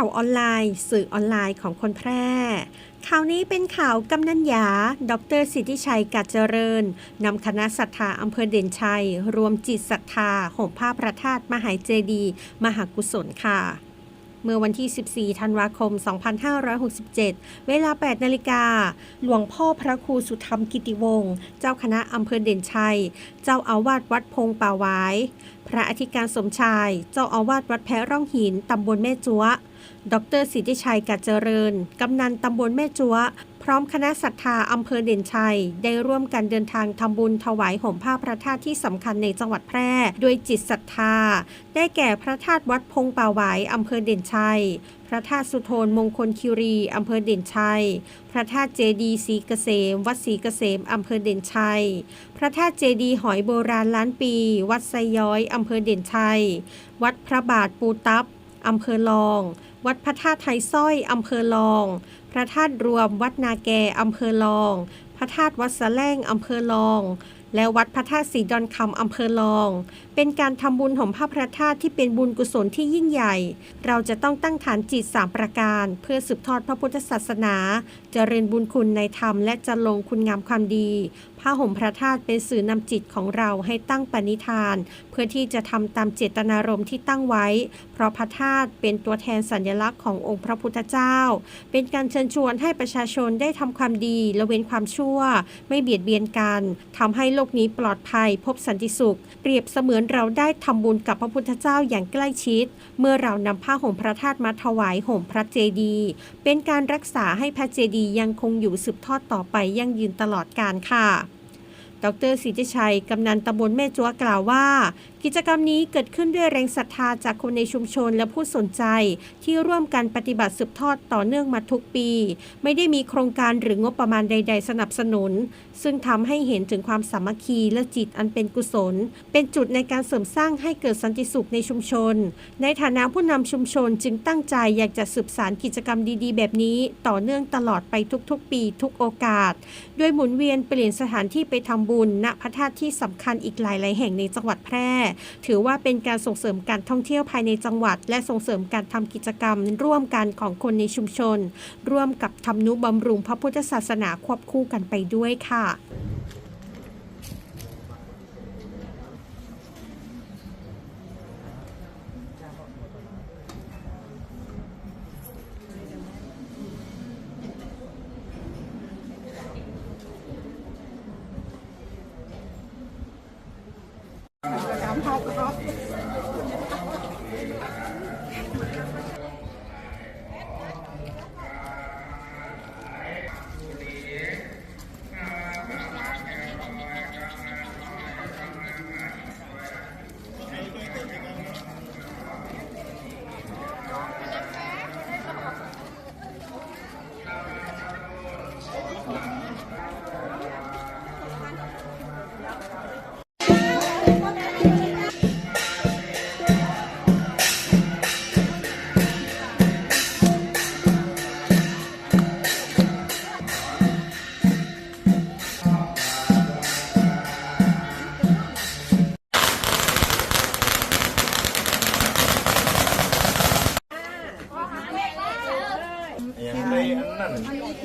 ข่าวออนไลน์ สื่อออนไลน์ของคนแพร่ ข่าวนี้เป็นข่าวกำนันยา ดรสิทธิชัยกัจเจริญนำคณะศรัทธาอำเภอเด่นชัย รวมจิตศรัทธาห่มผ้าพระธาตุมหาเจดีย์มหากุศลค่ะ เมื่อวันที่ 14 ธันวาคม 2567 เวลา 8 นาฬิกา หลวงพ่อพระครูสุธรรมกิติวงศ์ เจ้าคณะอำเภอเด่นชัย เจ้าอาวาสวัดพงป่าไวายพระอธิการสมชาย เจ้าอาวาสวัดแพร่ร่องหิน ตำบลแม่จัวดรสิทธิชัยกัจเจริญ กำนันตำบลแม่จัว ร้อมคณะศรัทธาอำเภอเด่นชัย ได้ร่วมกันเดินทางทำบุญถวายห่มผ้าพระธาตุที่สำคัญในจังหวัดแพร่ ด้วยจิตศรัทธา ได้แก่พระธาตุวัดพงป่าหวายอำเภอเด่นชัย พระธาตุสุโธนมงคลคิรีอำเภอเด่นชัย พระธาตุเจดีศรีเกษม วัดศรีเกษมอำเภอเด่นชัย พระธาตุเจดีหอยโบราณล้านปี วัดไซย้อยอำเภอเด่นชัย วัดพระบาทปูตับ อำเภอลอง วัดพระธาตุไทยสร้อยอำเภอลอง พระธาตุรวม วัดนาแกอำเภอลอง พระธาตุวัดสะแลงอำเภอลอง และวัดพระธาตุสีดอนคำอำเภอลอง เป็นการทำบุญห่มผ้าพระธาตุที่เป็นบุญกุศลที่ยิ่งใหญ่ เราจะต้องตั้งฐานจิตสามประการ เพื่อสืบทอดพระพุทธศาสนาจเจริญบุญคุณในธรรมและจะลงคุณงามความดี ผ้าห่มพระธาตุเป็นสื่อนำจิตของเราให้ตั้งปณิธาน เพื่อที่จะทำตามเจตนารมณ์ที่ตั้งไว้ เพราะพระธาตุเป็นตัวแทนสัญลักษณ์ขององค์พระพุทธเจ้า เป็นการเชิญชวนให้ประชาชนได้ทำความดีละเว้นความชั่ว ไม่เบียดเบียนกันทำให้โลกนี้ปลอดภัย พบสันติสุข เปรียบเสมือนเราได้ทำบุญกับพระพุทธเจ้าอย่างใกล้ชิด เมื่อเรานำผ้าห่มพระธาตุมาถวายห่มพระเจดีย์เป็นการรักษาให้พระเจดีย์ยังคงอยู่สืบทอดต่อไปยั่งยืนตลอดกาลค่ะ ดรสิทธิชัย กำนันตำบลแม่จัวกล่าวว่ากิจกรรมนี้เกิดขึ้นด้วยแรงศรัทธาจากคนในชุมชนและผู้สนใจ ที่ร่วมกันปฏิบัติสืบทอดต่อเนื่องมาทุกปี ไม่ได้มีโครงการหรืองบประมาณใด ๆ สนับสนุน ซึ่งทำให้เห็นถึงความสามัคคีและจิตอันเป็นกุศล เป็นจุดในการเสริมสร้างให้เกิดสันติสุขในชุมชน ในฐานะผู้นำชุมชนจึงตั้งใจอยากจะสืบสานกิจกรรมดีๆ แบบนี้ต่อเนื่องตลอดไปทุกๆ ปีทุกโอกาสโดยหมุนเวียนเปลี่ยนสถานที่ไปทำบุญณพระธาตุที่สำคัญอีกหลายๆแห่งในจังหวัดแพร่ถือว่าเป็นการส่งเสริมการท่องเที่ยวภายในจังหวัด และส่งเสริมการทำกิจกรรม ร่วมกันของคนในชุมชน ร่วมกับทำนุบำรุงพระพุทธศาสนาควบคู่กันไปด้วยค่ะ ยับ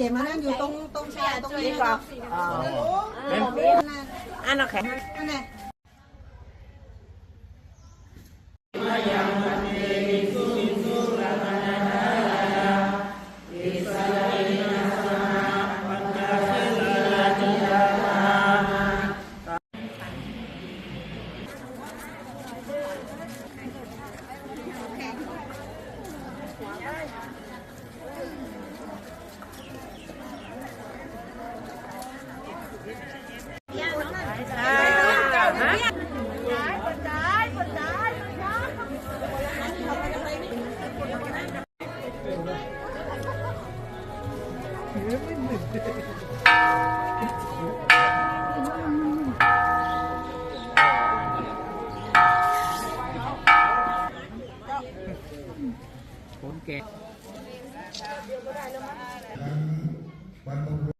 เข็มมันนั่นอยู่ตรงตรงแช่ตรงนี้ก่อนเป็นอันโอเคนั่นแหละ เดียวก็ได้แล้วมั้ง